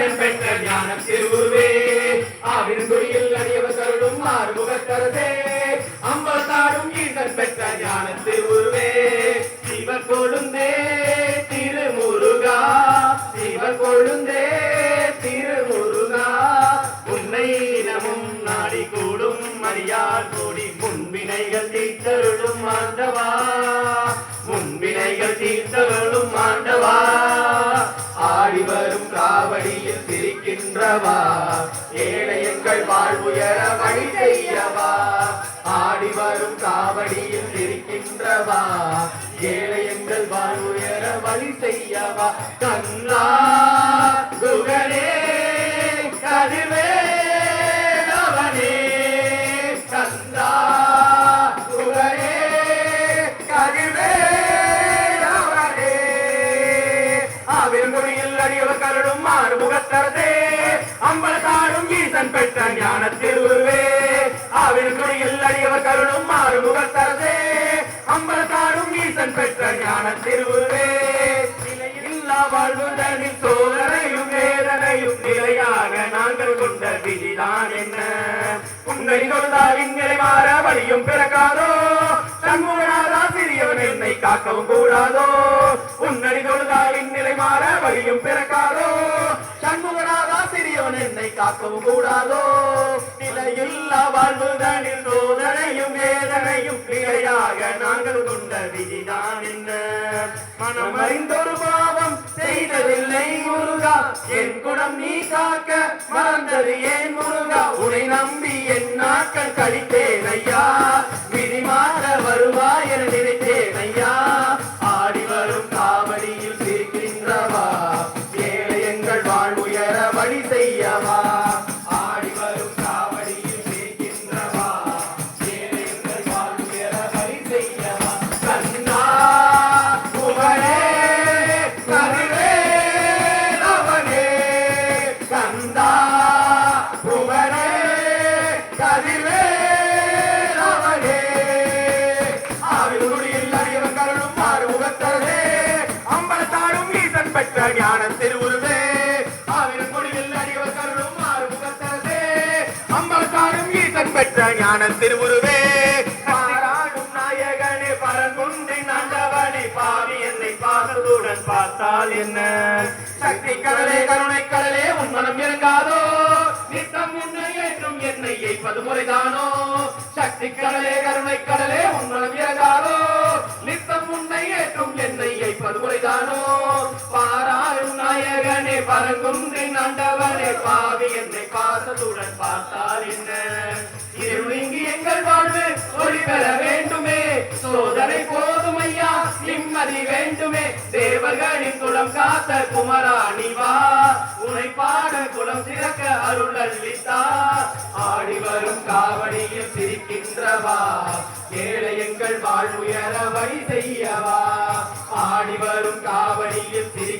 ஈசன் பெற்ற ஞானம் திருவே ஆவிருங்குடியில் அடியவர் கருடும் ஆறுமுகத்தரதே அம்பத்தாடும் ஈசன் பெற்ற ஞானம் திருவே சிவ கொழுந்தே திருமுருகா. சிவ கொழுந்தே திருமுருகா. உன்னை இனமும் நாடி கூடும் மரியார் கூடி முன்வினைகள் தீர்த்தருளும் ஆண்டவா. முன்வினைகள் தீர்த்தவர் பாடி வரும் காவடியில் சிரிக்கின்றவா? ஏழையங்கள் வாழ்வுயர வழி செய்யவா? ஆடி வரும் காவடியில் சிரிக்கின்றவா? ஏழையங்கள் வாழ்வுயர வழி செய்யவா? கண்ணா குகனே கதிர்வேலவனே மாறுமுகத்தரசே அம்பலத்தாடும் ஈசன் பெற்ற ஞான திருவுருவே குடியில் அடியவர் கருடும் மாறுமுகத்தரசே அம்பலத்தாடும் ஈசன் பெற்ற ஞான திருவுருவே நிலையில்லா வாழ்வுதனில் சோதனையும் வேதனையும் நிலையாக நாங்கள் கொண்ட விதிதான் என்ன? உன்னை கொண்டால் இந்நிலை மாற வழியும் பிறக்காத காக்கவும் கூடாதோ? உன்னடி தொழுதால் இந்நிலை மாற வழியும் பிறக்காதோ? சண்முகநாதா சிறியவன் என்னை காக்கவும் கூடாதோ? நிலையில்லா வாழ்வுதனில் சோதனையும் வேதனையும் நிலையாக நாங்கள் கொண்ட விதிதான் என்ன? மனம் அறிந்தொரு பாவம் செய்ததில்லை முருகா. என் குணம் நீ காக்க மறந்தது ஏன் ஞான திருவுருவே. பாராடும் நாயகனே பரங்குன்றின் ஆண்டவனே பாவி என்னை பாசத்துடன் பார்த்தால் என்ன? சக்தி கடலே கருணை கடலே உன் மனம் இறங்காதோ? நித்தம் உன்னை ஏற்றும் என்னை ஏய்ப்பது முறைதானோ? சக்தி கடலே கருணை கடலே உன் மனம் இறங்காதோ? நித்தம் உன்னை ஏற்றும் என்னை ஏய்ப்பது முறைதானோ? பாராளும் நாயகனே பரங்குன்றின் ஆண்டவனே பாவி என்னை பாசத்துடன் பார்த்தால் என்ன? பெற வேண்டுமே. சோதனை போதும் ஐயா நிம்மதி வேண்டுமே. தேவர்களின் குலம் காத்த குமராணி வா உனை பாட குலம் திறக்க அருள் அள்ளித்தா ஆடி வரும் காவடியில் சிரிக்கின்றவா. ஏழை எங்கள் வாழ்வுயர வழி செய்யவா. ஆடி வரும் காவடியில் சிரி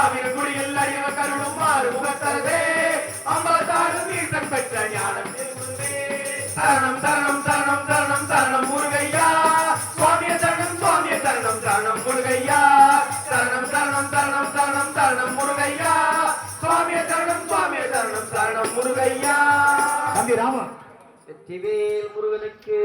ஆவில் குடியில் அறியவ கருளும் மாறுமுகத்தரசே அம்பலத்தாடும் நீசன் பெற்ற ஞானத்தில் உருவே சரணம் சரணம் சரணம் சரணம் சரணம் முருகையா சுவாமிய சரணம் சுவாமிய சரணம் சரணம் முருகையா சரணம் சரணம் சரணம் சரணம் சரணம் முருகையா சுவாமிய சரணம் சுவாமிய சரணம் சரணம் முருகையா தம்பி ராமா வெற்றிவேல் முருகனுக்கு